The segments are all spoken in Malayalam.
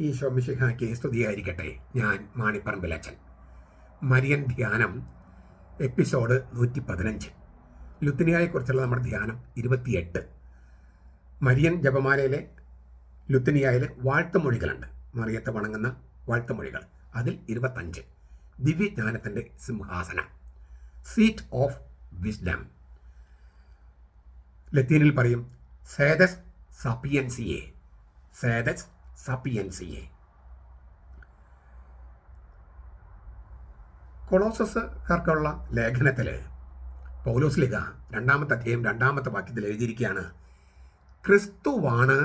ഈ ശോമിശിഹായ്ക്ക് സ്തുതിയായിരിക്കട്ടെ. ഞാൻ മാണിപ്പറമ്പിലച്ചൻ മരിയൻ ധ്യാനം എപ്പിസോഡ് നൂറ്റി പതിനഞ്ച് ലുത്തിനിയായെക്കുറിച്ചുള്ള നമ്മുടെ ധ്യാനം ഇരുപത്തിയെട്ട്. മരിയൻ ജപമാലയിലെ ലുത്തിനിയായിലെ വാഴ്ത്തുമൊഴികളുണ്ട്. മറിയത്തെ വണങ്ങുന്ന വാഴ്ത്തുമൊഴികൾ. അതിൽ ഇരുപത്തഞ്ച്. ദിവ്യജ്ഞാനത്തിന്റെ സിംഹാസനം. സീറ്റ് ഓഫ് വിസ്ഡം ലത്തീനിൽ പറയും സേതസ് സപ്പിയൻസിയെ സേദസ് സപ്പിയൻസിയെ കൊളോസസുകാർക്കുള്ള ലേഖനത്തിൽ പൗലോസ് ലിഗ രണ്ടാമത്തെ അധ്യായം രണ്ടാമത്തെ വാക്യത്തിൽ എഴുതിയിരിക്കുകയാണ് ക്രിസ്തുവാണ്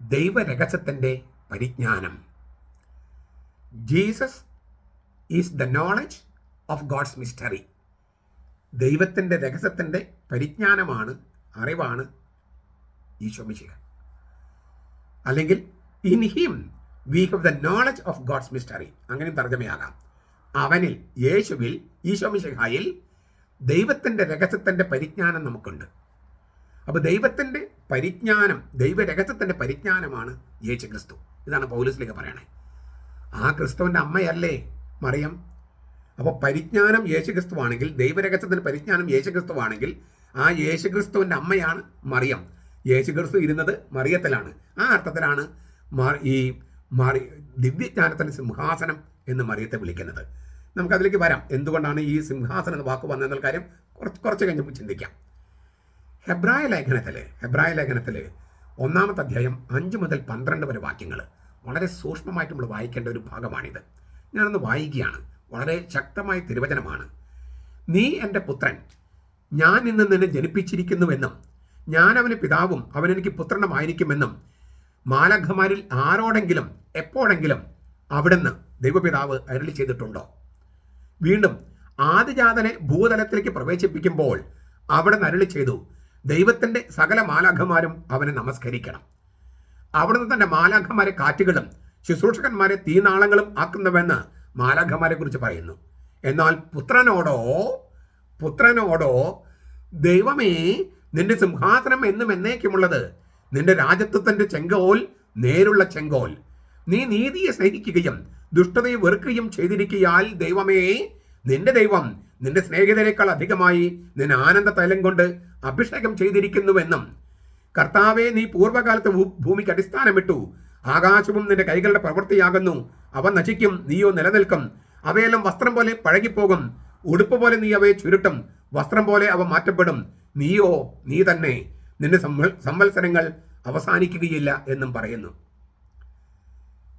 ദൈവരഹസ്യത്തിന്റെ പരിജ്ഞാനം. Jesus is the knowledge of God's mystery ദൈവത്തിന്റെ രഹസ്യത്തിന്റെ പരിജ്ഞാനമാണ് അറിവാണ് ഈശോ ഈശോമിശിക അല്ലെങ്കിൽ in him we have the knowledge of God's mystery. അങ്ങനെ തർജമയാകാം. അവനിൽ യേശുവിൽ ഈശോമിശിഹായിൽ ദൈവത്തിന്റെ രഹസ്യത്തിന്റെ പരിജ്ഞാനം നമുക്കുണ്ട്. അപ്പോൾ ദൈവത്തിന്റെ പരിജ്ഞാനം ദൈവരഹസ്യത്തിന്റെ പരിജ്ഞാനമാണ് യേശു ക്രിസ്തു ഇതാണ് പൗലസിലേക്ക് പറയണേ. ആ ക്രിസ്തുവിന്റെ അമ്മയല്ലേ മറിയം? അപ്പോൾ പരിജ്ഞാനം യേശു ക്രിസ്തുവാണെങ്കിൽ ദൈവരഹസ്യത്തിന്റെ പരിജ്ഞാനം യേശു ക്രിസ്തുവാണെങ്കിൽ ആ യേശു ക്രിസ്തുവിന്റെ അമ്മയാണ് മറിയം. യേശു ക്രിസ്തു ഇരുന്നത് മറിയത്തിലാണ്. ആ അർത്ഥത്തിലാണ് ഈ മാറി ദിവ്യജ്ഞാനത്തിന്റെ സിംഹാസനം എന്ന് മറിയത്തെ വിളിക്കുന്നത്. നമുക്കതിലേക്ക് വരാം. എന്തുകൊണ്ടാണ് ഈ സിംഹാസനം എന്ന വാക്ക് വന്നതെന്നുള്ള കാര്യം കുറച്ച് കുറച്ച് കഴിഞ്ഞ് ചിന്തിക്കാം. ഹെബ്രായ ലേഖനത്തിൽ ഹെബ്രായ ലേഖനത്തിൽ ഒന്നാമത്തെ അധ്യായം അഞ്ച് മുതൽ പന്ത്രണ്ട് വരെ വാക്യങ്ങൾ വളരെ സൂക്ഷ്മമായിട്ട് നമ്മൾ വായിക്കേണ്ട ഒരു ഭാഗമാണിത്. ഞാനൊന്ന് വായിക്കുകയാണ്. വളരെ ശക്തമായ തിരുവചനമാണ്. നീ എന്റെ പുത്രൻ. ഞാൻ ഇന്ന് നിന്നെ ജനിപ്പിച്ചിരിക്കുന്നുവെന്നും ഞാൻ അവന് പിതാവും അവനെനിക്ക് പുത്രനുമായിരിക്കുമെന്നും മാലഘമാരിൽ ആരോടെങ്കിലും എപ്പോഴെങ്കിലും അവിടുന്ന് ദൈവപിതാവ് അരളി ചെയ്തിട്ടുണ്ടോ? വീണ്ടും ആദിജാതനെ ഭൂതലത്തിലേക്ക് പ്രവേശിപ്പിക്കുമ്പോൾ അവിടെ അരുളി ചെയ്തു ദൈവത്തിന്റെ സകല മാലാഖമാരും അവനെ നമസ്കരിക്കണം. അവിടുന്ന് തന്റെ മാലാഖമാരെ കാറ്റുകളും ശുശ്രൂഷകന്മാരെ തീനാളങ്ങളും ആക്കുന്നുവെന്ന് മാലാഖമാരെ കുറിച്ച് പറയുന്നു. എന്നാൽ പുത്രനോടോ പുത്രനോടോ ദൈവമേ നിന്റെ സിംഹാസനം എന്നും എന്നേക്കുമുള്ളത് നിന്റെ രാജത്വത്തിന്റെ ചെങ്കോൽ നേരുള്ള ചെങ്കോൽ. നീ നീതിയെ സ്നേഹിക്കുകയും ദുഷ്ടതയെ വെറുക്കുകയും ചെയ്തിരിക്കയാൽ ദൈവമേ നിന്റെ ദൈവം നിന്റെ സ്നേഹിതരെക്കാൾ അധികമായി നിന്നെ ആനന്ദ തൈലം കൊണ്ട് അഭിഷേകം ചെയ്തിരിക്കുന്നുവെന്നും കർത്താവെ നീ പൂർവകാലത്ത് ഭൂമിക്ക് അടിസ്ഥാനമിട്ടു. ആകാശവും നിന്റെ കൈകളുടെ പ്രവൃത്തിയാകുന്നു. അവ നശിക്കും നീയോ നിലനിൽക്കും. അവയെല്ലാം വസ്ത്രം പോലെ പഴകിപ്പോകും. ഉടുപ്പ് പോലെ നീ അവയെ ചുരുട്ടും. വസ്ത്രം പോലെ അവ മാറ്റപ്പെടും. നീയോ നീ തന്നെ നിന്റെ സമ്മ- സംവത്സരങ്ങൾ അവസാനിക്കുകയില്ല എന്നും പറയുന്നു.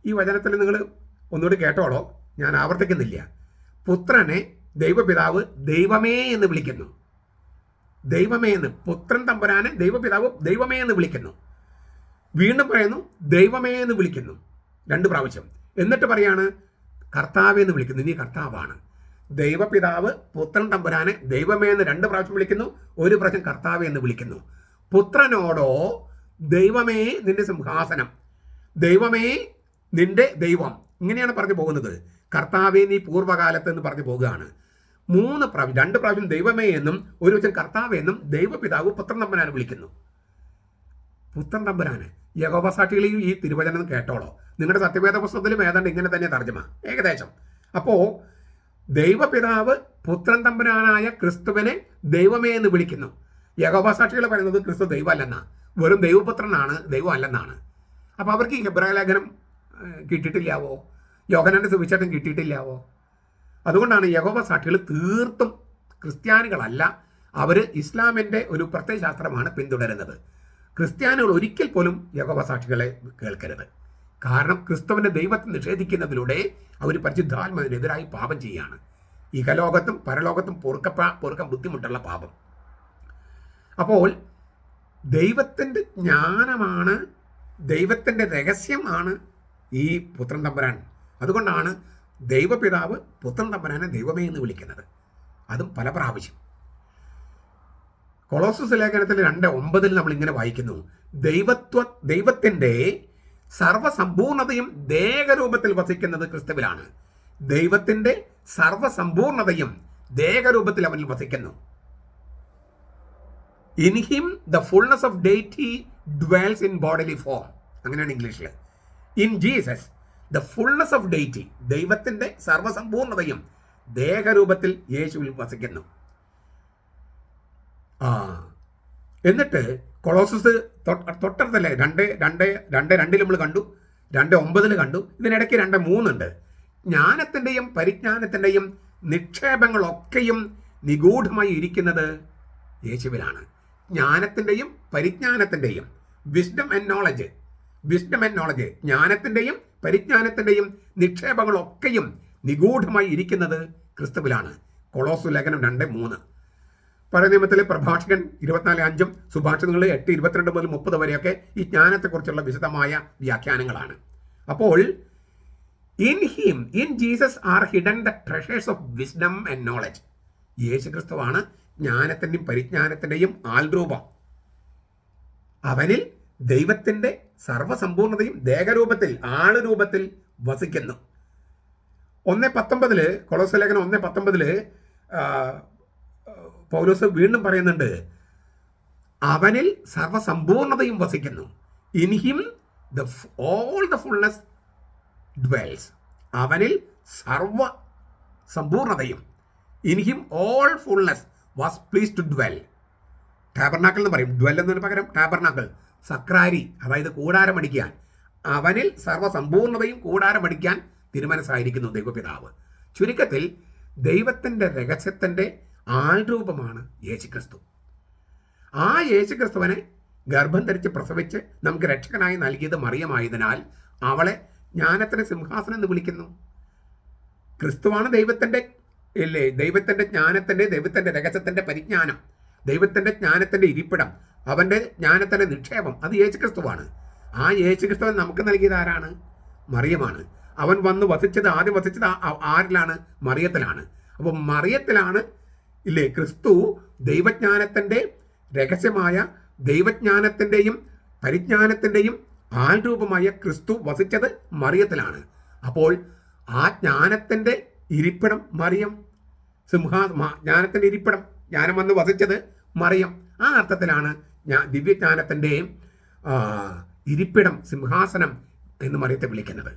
ഈ വചനത്തിൽ നിങ്ങൾ ഒന്നുകൂടി കേട്ടോളോ? ഞാൻ ആവർത്തിക്കുന്നില്ല. പുത്രനെ ദൈവപിതാവ് ദൈവമേ എന്ന് വിളിക്കുന്നു. ദൈവമേ എന്ന് പുത്രൻ തമ്പുരാനെ ദൈവപിതാവ് ദൈവമേ എന്ന് വിളിക്കുന്നു. വീണ്ടും പറയുന്നു ദൈവമേ എന്ന് വിളിക്കുന്നു. രണ്ട് പ്രാവശ്യം. എന്നിട്ട് പറയാണ് കർത്താവേ എന്ന് വിളിക്കുന്നു. നീ കർത്താവാണ്. ദൈവപിതാവ് പുത്രൻ തമ്പുരാനെ ദൈവമേ എന്ന് രണ്ട് പ്രാവശ്യം വിളിക്കുന്നു. ഒരു പ്രാവശ്യം കർത്താവേ എന്ന് വിളിക്കുന്നു. പുത്രനോടോ ദൈവമേ നിന്റെ സിംഹാസനം. ദൈവമേ നിന്റെ ദൈവം. ഇങ്ങനെയാണ് പറഞ്ഞു പോകുന്നത്. കർത്താവേ നീ പൂർവകാലത്ത് എന്ന് പറഞ്ഞു പോകുകയാണ്. മൂന്ന് പ്രാവശ്യം രണ്ട് പ്രാവശ്യം ദൈവമേ എന്നും ഒരു വശം കർത്താവ് എന്നും ദൈവപിതാവ് പുത്രൻ തമ്പനാണ് വിളിക്കുന്നു. പുത്രൻ തമ്പനാണ് യഹോവ സാക്ഷികളിൽ ഈ തിരുവചനം കേട്ടോളോ. നിങ്ങളുടെ സത്യവേദ പുസ്തകത്തിലും ഏതാണ്ട് ഇങ്ങനെ തന്നെ തർജമ. ഏകദേശം. അപ്പോൾ ദൈവപിതാവ് പുത്രൻ തമ്പനാനായ ക്രിസ്തുവിനെ ദൈവമേ എന്ന് വിളിക്കുന്നു. യഹോവ സാക്ഷികൾ പറയുന്നത് ക്രിസ്തു ദൈവമല്ലെന്നാ. വെറും ദൈവപുത്രനാണ് ദൈവം അല്ലെന്നാണ് അപ്പോൾ അവർക്ക് ഈ ഹെബ്രായ ലേഖനം കിട്ടിയിട്ടില്ലാവോ? യോഹനന്റെ സുവിശേഷം കിട്ടിയിട്ടില്ലാവോ? അതുകൊണ്ടാണ് യഹോബ സാക്ഷികൾ തീർത്തും ക്രിസ്ത്യാനികളല്ല. അവർ ഇസ്ലാമിന്റെ ഒരു പ്രത്യയശാസ്ത്രമാണ് പിന്തുടരുന്നത്. ക്രിസ്ത്യാനികൾ ഒരിക്കൽ പോലും യഹോബ സാക്ഷികളെ കേൾക്കരുത്. കാരണം ക്രിസ്തുവിന്റെ ദൈവത്തെ നിഷേധിക്കുന്നതിലൂടെ അവർ പരിശുദ്ധാത്മതിനെതിരായി പാപം ചെയ്യുകയാണ് ഇഹലോകത്തും പരലോകത്തും പൊറുക്കപ്പ പൊറുക്കാൻ ബുദ്ധിമുട്ടുള്ള പാപം. അപ്പോൾ ദൈവത്തിന്റെ ജ്ഞാനമാണ് ദൈവത്തിന്റെ രഹസ്യമാണ് ഈ പുത്രൻ തമ്പുരാൻ. അതുകൊണ്ടാണ് ദൈവപിതാവ് പുത്രൻ തമ്പുരാനെ ദൈവമേ എന്ന് വിളിക്കുന്നത്. അതും പല പ്രാവശ്യം. കൊളോസസ് ലേഖനത്തിൽ രണ്ട് ഒമ്പതിൽ നമ്മൾ ഇങ്ങനെ വായിക്കുന്നു. ദൈവത്വ ദൈവത്തിന്റെ സർവസമ്പൂർണതയും ദേഹരൂപത്തിൽ വസിക്കുന്നത് ക്രിസ്തുവിലാണ്. ദൈവത്തിന്റെ സർവസമ്പൂർണതയും ദേഹരൂപത്തിൽ അവനിൽ വസിക്കുന്നു. In him the fullness of deity dwells in bodily form അങ്ങനെയാണ് ഇംഗ്ലീഷിൽ in Jesus the fullness of deity ദൈവത്തിന്റെ സർവസമ്പൂർണതയും ദേഹരൂപത്തിൽ യേശുവിൽ വസിക്കുന്നു. ആ എന്നിട്ട് കൊളോസസ് തൊട്ടടുത്തല്ലേ? രണ്ട് രണ്ട് രണ്ട് രണ്ടിൽ നമ്മൾ കണ്ടു. രണ്ട് ഒമ്പതിൽ കണ്ടു. ഇതിനിടയ്ക്ക് രണ്ട് മൂന്നുണ്ട്. ജ്ഞാനത്തിന്റെയും പരിജ്ഞാനത്തിന്റെയും നിക്ഷേപങ്ങളൊക്കെയും നിഗൂഢമായി ഇരിക്കുന്നത് യേശുവിലാണ്. ജ്ഞാനത്തിന്റെയും പരിജ്ഞാനത്തിന്റെയും wisdom and knowledge wisdom and knowledge ജ്ഞാനത്തിന്റെയും പരിജ്ഞാനത്തിന്റെയും നിക്ഷേപങ്ങളൊക്കെയും നിഗൂഢമായി ഇരിക്കുന്നത് ക്രിസ്തുവിലാണ്. കൊളോസു ലേഖനം രണ്ട് മൂന്ന്. പഴയ നിയമത്തിലെ പ്രഭാഷകൻ ഇരുപത്തിനാല് അഞ്ചും സുഭാഷിതങ്ങൾ എട്ട് ഇരുപത്തിരണ്ട് മുതൽ മുപ്പത് വരെയൊക്കെ ഈ ജ്ഞാനത്തെക്കുറിച്ചുള്ള വിശദമായ വ്യാഖ്യാനങ്ങളാണ്. അപ്പോൾ in him in Jesus are hidden the treasures of wisdom and knowledge Yeshu ക്രിസ്തുവാണ് ജ്ഞാനത്തിന്റെയും പരിജ്ഞാനത്തിന്റെയും ആൾരൂപം. അവനിൽ ദൈവത്തിന്റെ സർവസമ്പൂർണതയും ദേഹരൂപത്തിൽ ആളുരൂപത്തിൽ വസിക്കുന്നു. ഒന്ന് പത്തൊമ്പതിൽ കൊളോസലേഖനം ഒന്ന് പത്തൊമ്പതിൽ പൗലോസ് വീണ്ടും പറയുന്നുണ്ട് അവനിൽ സർവസമ്പൂർണതയും വസിക്കുന്നു. In him the all the fullness dwells. അവനിൽ സർവ സമ്പൂർണതയും in him all fullness was please to dwell tabernacle എന്ന് പറയും. ഡ്വെൽ എന്നതിന് പകരം ടാബർനാക്കൾ സക്രാരി അതായത് കൂടാരമടിക്കാൻ. അവനിൽ സർവസമ്പൂർണതയും കൂടാരമടിക്കാൻ തിരുമനസ്സായിരിക്കുന്നു ദൈവപിതാവ്. ചുരുക്കത്തിൽ ദൈവത്തിന്റെ രഹസ്യത്തിന്റെ ആൾരൂപമാണ് യേശുക്രിസ്തു. ആ യേശുക്രിസ്തുവിനെ ഗർഭം ധരിച്ച് പ്രസവിച്ച് നമുക്ക് രക്ഷകനായി നൽകിയത് മറിയമായതിനാൽ അവളെ ജ്ഞാനത്തിന് സിംഹാസനം എന്ന് വിളിക്കുന്നു. ക്രിസ്തുവാണ് ദൈവത്തിന്റെ ഇല്ലേ ദൈവത്തിന്റെ ജ്ഞാനത്തിന്റെ ദൈവത്തിന്റെ രഹസ്യത്തിന്റെ പരിജ്ഞാനം ദൈവത്തിന്റെ ജ്ഞാനത്തിന്റെ ഇരിപ്പിടം അവന്റെ ജ്ഞാനത്തിന്റെ നിക്ഷേപം അത് യേശുക്രിസ്തുവാണ്. ആ യേശുക്രിസ്തുവൻ നമുക്ക് നൽകിയത് ആരാണ്? മറിയമാണ്. അവൻ വന്ന് വസിച്ചത് ആദ്യം വസിച്ചത് ആരിലാണ്? മറിയത്തിലാണ്. അപ്പോൾ മറിയത്തിലാണ് ഇല്ലേ? ക്രിസ്തു ദൈവജ്ഞാനത്തിന്റെ രഹസ്യമായ ദൈവജ്ഞാനത്തിന്റെയും പരിജ്ഞാനത്തിന്റെയും ആൾരൂപമായ ക്രിസ്തു വസിച്ചത് മറിയത്തിലാണ്. അപ്പോൾ ആ ജ്ഞാനത്തിന്റെ ഇരിപ്പിടം മറിയം സിംഹാ ജ്ഞാനത്തിന്റെ ഇരിപ്പിടം ജ്ഞാനം വന്ന് വസിച്ചത് മറിയം. ആ അർത്ഥത്തിലാണ് ഞാൻ ദിവ്യജ്ഞാനത്തിന്റെയും ഇരിപ്പിടം സിംഹാസനം എന്ന് മറിയത്തെ വിളിക്കുന്നത്.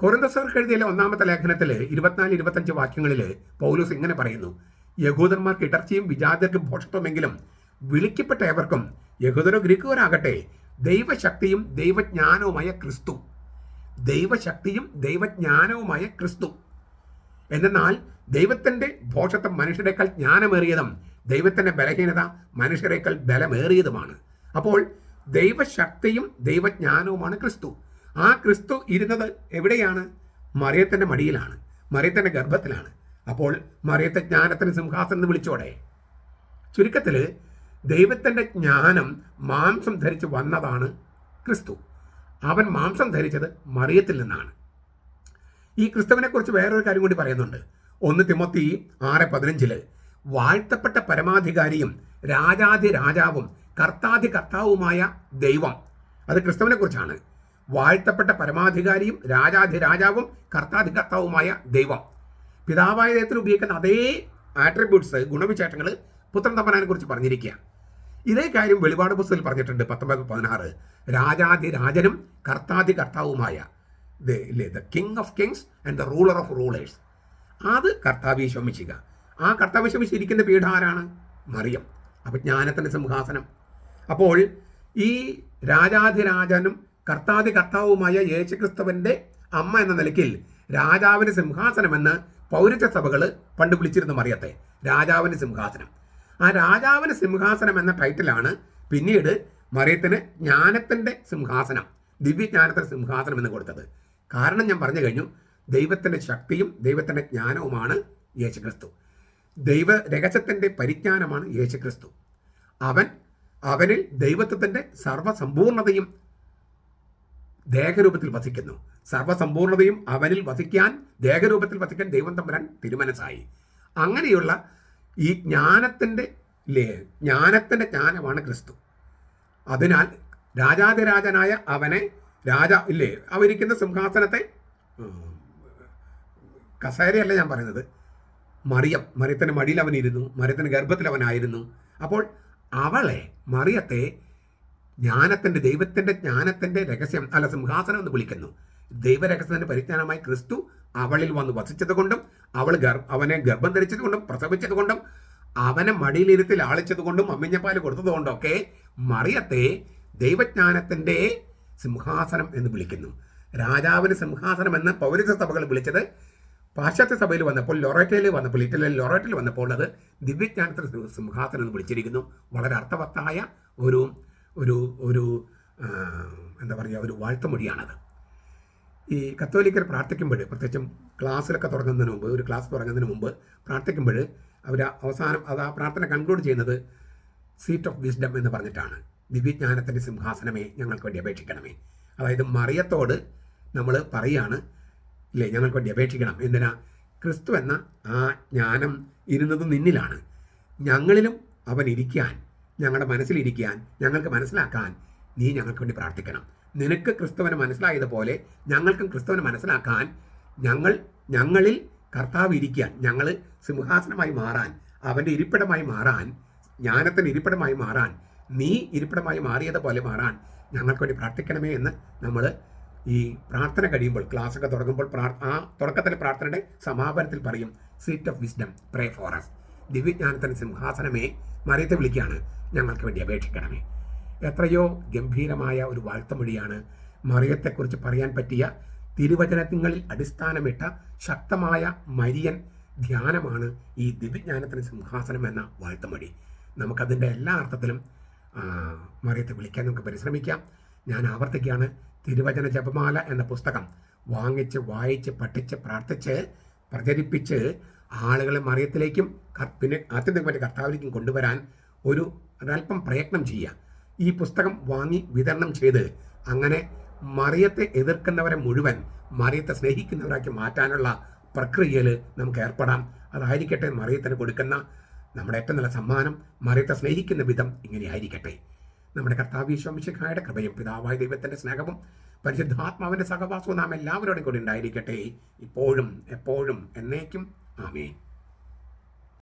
കൊറിന്തസർക്ക് എഴുതിയ ഒന്നാമത്തെ ലേഖനത്തിൽ ഇരുപത്തിനാല് ഇരുപത്തഞ്ച് വാക്യങ്ങളിൽ പൗലൂസ് ഇങ്ങനെ പറയുന്നു. യഹൂദന്മാർക്ക് ഇടർച്ചയും വിജാതർക്ക് ഭോഷത്വമെങ്കിലും വിളിക്കപ്പെട്ട ഏവർക്കും യഹൂദരോ ഗ്രീക്കുകാരാകട്ടെ ദൈവശക്തിയും ദൈവജ്ഞാനവുമായ ക്രിസ്തു. ദൈവശക്തിയും ദൈവജ്ഞാനവുമായ ക്രിസ്തു. എന്നാൽ ദൈവത്തിന്റെ ദോഷത്വം മനുഷ്യരെക്കാൾ ജ്ഞാനമേറിയതും ദൈവത്തിന്റെ ബലഹീനത മനുഷ്യരെക്കാൾ ബലമേറിയതുമാണ്. അപ്പോൾ ദൈവശക്തിയും ദൈവജ്ഞാനവുമാണ് ക്രിസ്തു. ആ ക്രിസ്തു ഇരുന്നത് എവിടെയാണ്? മറിയത്തിന്റെ മടിയിലാണ് മറിയത്തിന്റെ ഗർഭത്തിലാണ്. അപ്പോൾ മറിയത്തെ ജ്ഞാനത്തിന് സിംഹാസനം എന്ന് വിളിച്ചോടെ. ചുരുക്കത്തിൽ ദൈവത്തിന്റെ ജ്ഞാനം മാംസം ധരിച്ച് വന്നതാണ് ക്രിസ്തു. അവൻ മാംസം ധരിച്ചത് മറിയത്തിൽ നിന്നാണ്. ഈ ക്രിസ്തുവിനെക്കുറിച്ച് വേറൊരു കാര്യം കൂടി പറയുന്നുണ്ട്. ഒന്ന് തിമത്തി ആറ് പതിനഞ്ചിൽ വാഴ്ത്തപ്പെട്ട പരമാധികാരിയും രാജാതി രാജാവും കർത്താധി കർത്താവുമായ ദൈവം. അത് ക്രിസ്തുവിനെ കുറിച്ചാണ്. വാഴ്ത്തപ്പെട്ട പരമാധികാരിയും രാജാധി രാജാവും കർത്താധി കർത്താവുമായ ദൈവം. പിതാവായ ദൈവത്തിന് ഉപയോഗിക്കുന്ന അതേ ആട്രിബ്യൂട്ട്സ് ഗുണവിശേഷങ്ങൾ പുത്രൻ തമ്പനാനെ കുറിച്ച് പറഞ്ഞിരിക്കുക ഇതേ കാര്യം വെളിപാട് പുസ്തകത്തിൽ പറഞ്ഞിട്ടുണ്ട് പത്തൊമ്പത് പതിനാറ്. രാജാധി രാജനും കർത്താധി കർത്താവുമായ ഇല്ലേ the king of kings and the ruler of rulers അത് കർത്താവി ശമിക്കുക ആ കർത്താവ് ശമിച്ച് ഇരിക്കുന്ന പീഠ ആരാണ്? മറിയം അപ്പം ജ്ഞാനത്തിന്റെ സിംഹാസനം. അപ്പോൾ ഈ രാജാധിരാജനും കർത്താതി കർത്താവുമായ യേശുക്രിസ്തുവിന്റെ അമ്മ എന്ന നിലയ്ക്കിൽ രാജാവിന് സിംഹാസനമെന്ന് പൗരത്വ സഭകൾ പണ്ട് വിളിച്ചിരുന്നു മറിയത്തെ. രാജാവിന് സിംഹാസനം. ആ രാജാവിന് സിംഹാസനം എന്ന ടൈറ്റിലാണ് പിന്നീട് മറിയത്തിന് ജ്ഞാനത്തിന്റെ സിംഹാസനം ദിവ്യജ്ഞാനത്തിന്റെ സിംഹാസനം എന്ന് കൊടുത്തത്. കാരണം ഞാൻ പറഞ്ഞു കഴിഞ്ഞു ദൈവത്തിന്റെ ശക്തിയും ദൈവത്തിന്റെ ജ്ഞാനവുമാണ് യേശുക്രിസ്തു. ദൈവ രഹസ്യത്തിന്റെ പരിജ്ഞാനമാണ് യേശുക്രിസ്തു. അവൻ അവനിൽ ദൈവത്വത്തിന്റെ സർവസമ്പൂർണതയും ദേഹരൂപത്തിൽ വസിക്കുന്നു. സർവസമ്പൂർണതയും അവനിൽ വസിക്കാൻ ദേഹരൂപത്തിൽ വസിക്കാൻ ദൈവം തമ്പുരാൻ തിരുമനസായി അങ്ങനെയുള്ള ഈ ജ്ഞാനത്തിന്റെ ലേ ജ്ഞാനത്തിന്റെ ജ്ഞാനമാണ് ക്രിസ്തു. അതിനാൽ രാജാതിരാജനായ അവനെ രാജ ഇല്ലേ? അവരിക്കുന്ന സിംഹാസനത്തെ കസേരയല്ല ഞാൻ പറയുന്നത്. മറിയം മറിയത്തിന്റെ മടിയിൽ അവനിരുന്നു മറിയത്തിന്റെ ഗർഭത്തിൽ അവനായിരുന്നു. അപ്പോൾ അവളെ മറിയത്തെ ജ്ഞാനത്തിന്റെ ദൈവത്തിന്റെ ജ്ഞാനത്തിന്റെ രഹസ്യം അല്ല സിംഹാസനം എന്ന് വിളിക്കുന്നു. ദൈവരഹസ്യത്തിന്റെ പരിജ്ഞാനമായി ക്രിസ്തു അവളിൽ വന്ന് വസിച്ചത് കൊണ്ടും അവൾ ഗർഭ അവനെ ഗർഭം ധരിച്ചത് കൊണ്ടും പ്രസവിച്ചത് കൊണ്ടും അവനെ മടിയിലിരുത്തി ആളിച്ചത് കൊണ്ടും അമ്മിഞ്ഞപ്പാൽ കൊടുത്തത് കൊണ്ടൊക്കെ മറിയത്തെ ദൈവജ്ഞാനത്തിന്റെ സിംഹാസനം എന്ന് വിളിക്കുന്നു. രാജാവിന് സിംഹാസനം എന്ന് പൗരത്വ സഭകൾ വിളിച്ചത് പാശ്ചാത്യ സഭയിൽ വന്നപ്പോൾ ലൊറേറ്റയിൽ വന്നപ്പോൾ ഇറ്റലിയിൽ ലൊറേറ്റയിൽ വന്നപ്പോൾ അത് ദിവ്യജ്ഞാനത്തിന് സിംഹാസനം എന്ന് വിളിച്ചിരിക്കുന്നു. വളരെ അർത്ഥവത്തായ ഒരു ഒരു ഒരു എന്താ പറയുക ഒരു വാഴ്ത്തമൊഴിയാണത്. ഈ കത്തോലിക്കർ പ്രാർത്ഥിക്കുമ്പോൾ പ്രത്യേകിച്ചും ക്ലാസ്സിലൊക്കെ തുടങ്ങുന്നതിന് മുമ്പ് ഒരു ക്ലാസ് തുടങ്ങുന്നതിന് മുമ്പ് പ്രാർത്ഥിക്കുമ്പോൾ അവർ അവസാനം അത് ആ പ്രാർത്ഥന കൺക്ലൂഡ് ചെയ്യുന്നത് സീറ്റ് ഓഫ് വിസ്ഡം എന്ന് പറഞ്ഞിട്ടാണ്. ദിവ്യജ്ഞാനത്തിന്റെ സിംഹാസനമേ ഞങ്ങൾക്ക് വേണ്ടി അപേക്ഷിക്കണമേ. അതായത് മറിയത്തോട് നമ്മൾ പറയാണ് ഇല്ലേ ഞങ്ങൾക്ക് വേണ്ടി അപേക്ഷിക്കണം. എന്തിനാ? ക്രിസ്തു എന്ന ആ ജ്ഞാനം ഇരുന്നത് നിന്നിലാണ്. ഞങ്ങളിലും അവൻ ഇരിക്കാൻ ഞങ്ങളുടെ മനസ്സിലിരിക്കാൻ ഞങ്ങൾക്ക് മനസ്സിലാക്കാൻ നീ ഞങ്ങൾക്ക് വേണ്ടി പ്രാർത്ഥിക്കണം. നിനക്ക് ക്രിസ്തുവിനെ മനസ്സിലായതുപോലെ ഞങ്ങൾക്കും ക്രിസ്തുവനെ മനസ്സിലാക്കാൻ ഞങ്ങൾ ഞങ്ങളിൽ കർത്താവ് ഇരിക്കാൻ ഞങ്ങൾ സിംഹാസനമായി മാറാൻ അവന്റെ ഇരിപ്പിടമായി മാറാൻ ജ്ഞാനത്തിന്റെ ഇരിപ്പിടമായി മാറാൻ നീ ഇരിപ്പിടമായി മാറിയതുപോലെ മാറാൻ ഞങ്ങൾക്ക് വേണ്ടി പ്രാർത്ഥിക്കണമേ എന്ന് നമ്മൾ ഈ പ്രാർത്ഥന കഴിയുമ്പോൾ ക്ലാസ്സൊക്കെ തുടങ്ങുമ്പോൾ ആ തുടക്കത്തിലെ പ്രാർത്ഥനയുടെ സമാപനത്തിൽ പറയും seat of wisdom pray for us ദിവ്യജ്ഞാനത്തിന്റെ സിംഹാസനമേ മറിയത്തെ വിളിക്കുകയാണ്. ഞങ്ങൾക്ക് വേണ്ടി അപേക്ഷിക്കണമേ. എത്രയോ ഗംഭീരമായ ഒരു വാഴ്ത്തമൊഴിയാണ് മറിയത്തെക്കുറിച്ച് പറയാൻ പറ്റിയ തിരുവചനങ്ങളിൽ അടിസ്ഥാനമിട്ട ശക്തമായ മരിയൻ ധ്യാനമാണ് ഈ ദിവ്യജ്ഞാനത്തിന് സിംഹാസനം എന്ന വാഴ്ത്തമൊഴി. നമുക്കതിന്റെ എല്ലാ അർത്ഥത്തിലും മറിയത്തെ വിളിക്കാൻ നമുക്ക് പരിശ്രമിക്കാം. ഞാൻ ആവർത്തിക്കുകയാണ്. തിരുവചന ജപമാല എന്ന പുസ്തകം വാങ്ങിച്ച് വായിച്ച് പഠിച്ച് പ്രാർത്ഥിച്ച് പ്രചരിപ്പിച്ച് ആളുകളെ മറിയത്തിലേക്കും പിന്നെ ആത്യന്തികമായിട്ട് കർത്താവിലേക്കും കൊണ്ടുവരാൻ ഒരു ഒരല്പം പ്രയത്നം ചെയ്യുക. ഈ പുസ്തകം വാങ്ങി വിതരണം ചെയ്ത് അങ്ങനെ മറിയത്തെ എതിർക്കുന്നവരെ മുഴുവൻ മറിയത്തെ സ്നേഹിക്കുന്നവരാക്കി മാറ്റാനുള്ള പ്രക്രിയയിൽ നമുക്ക് ഏർപ്പെടാം. അതായിരിക്കട്ടെ മറിയത്തിന് കൊടുക്കുന്ന നമ്മുടെ ഏറ്റവും നല്ല സമ്മാനം മറിയത്തെ സ്നേഹിക്കുന്ന വിധം ഇങ്ങനെ ആയിരിക്കട്ടെ നമ്മുടെ കർത്താവ് ഈശോമിശിഖായുടെ കൃപയും പിതാവായ ദൈവത്തിന്റെ സ്നേഹവും പരിശുദ്ധാത്മാവിന്റെ സഹവാസവും നാം എല്ലാവരോടും കൂടി ഉണ്ടായിരിക്കട്ടെ. ഇപ്പോഴും എപ്പോഴും എന്നേക്കും. ആമേൻ.